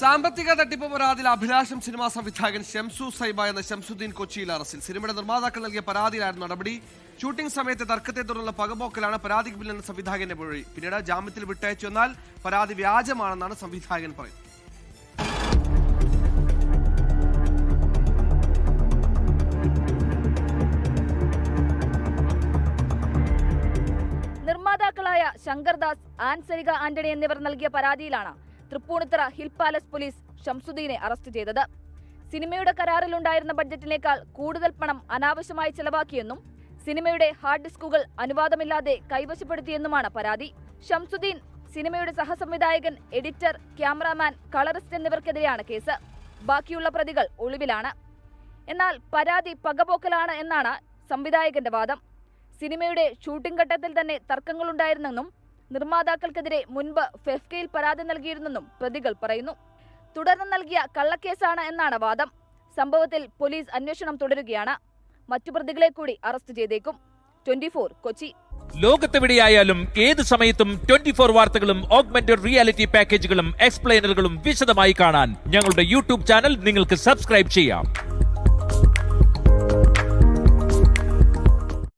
സാമ്പത്തിക തട്ടിപ്പ് പരാതിയിൽ അഭിലാഷം സിനിമാ സംവിധായകൻ ഷംസു സൈബ എന്ന ഷംസുദ്ദീൻ കൊച്ചിയിൽ അറസ്റ്റിൽ. സിനിമയുടെ നിർമ്മാതാക്കൾ നൽകിയ പരാതിയിലായിരുന്നു നടപടി. ഷൂട്ടിംഗ് സമയത്തെ തർക്കത്തെ തുടർന്നുള്ള പകപോക്കലാണ് പരാതിക്ക് പിന്നിലെന്ന് സംവിധായകന്റെ മൊഴി. പിന്നീട് ജാമ്യത്തിൽ വിട്ടയച്ചു എന്നാൽ പരാതി വ്യാജമാണെന്നാണ് സംവിധായകൻ പറയുന്നത്. നിർമ്മാതാക്കളായ ശങ്കർദാസ് ആൻസരിക ആന്റണി എന്നിവർ നൽകിയ പരാതിയിലാണ് തൃപ്പൂണിത്തറ ഹിൽ പാലസ് പോലീസ് ഷംസുദ്ദീനെ അറസ്റ്റ് ചെയ്തത്. സിനിമയുടെ കരാറിലുണ്ടായിരുന്ന ബഡ്ജറ്റിനേക്കാൾ കൂടുതൽ പണം അനാവശ്യമായി ചെലവാക്കിയെന്നും സിനിമയുടെ ഹാർഡ് ഡിസ്കുകൾ അനുവാദമില്ലാതെ കൈവശപ്പെടുത്തിയെന്നുമാണ് പരാതി. ഷംസുദ്ദീൻ സിനിമയുടെ സഹസംവിധായകൻ എഡിറ്റർ ക്യാമറാമാൻ കളറിസ്റ്റ് എന്നിവർക്കെതിരെയാണ് കേസ്. ബാക്കിയുള്ള പ്രതികൾ ഒളിവിലാണ്. എന്നാൽ പരാതി പകപോക്കലാണ് എന്നാണ് സംവിധായകന്റെ വാദം. സിനിമയുടെ ഷൂട്ടിംഗ് ഘട്ടത്തിൽ തന്നെ തർക്കങ്ങളുണ്ടായിരുന്നെന്നും നിർമ്മാതാക്കൾക്കെതിരെ മുൻപ് ഫെഫ്കയിൽ പരാതി നൽകിയിരുന്നെന്നും പ്രതികൾ പറയുന്നു. തുടർന്ന് നൽകിയ കള്ളക്കേസാണ് എന്നാണ് വാദം. സംഭവത്തിൽ പോലീസ് അന്വേഷണം തുടരുകയാണ്. മറ്റു പ്രതികളെ കൂടി അറസ്റ്റ് ചെയ്തേക്കും. ട്വന്റി കൊച്ചി. ലോകത്തെവിടെയായാലും ഏത് സമയത്തും ട്വന്റി ഫോർ വാർത്തകളും ഓഗ്മെന്റഡ് റിയാലിറ്റി പാക്കേജുകളും എക്സ്പ്ലെയിനറുകളും വിശദമായി കാണാൻ ഞങ്ങളുടെ യൂട്യൂബ് ചാനൽ നിങ്ങൾക്ക് സബ്സ്ക്രൈബ് ചെയ്യാം.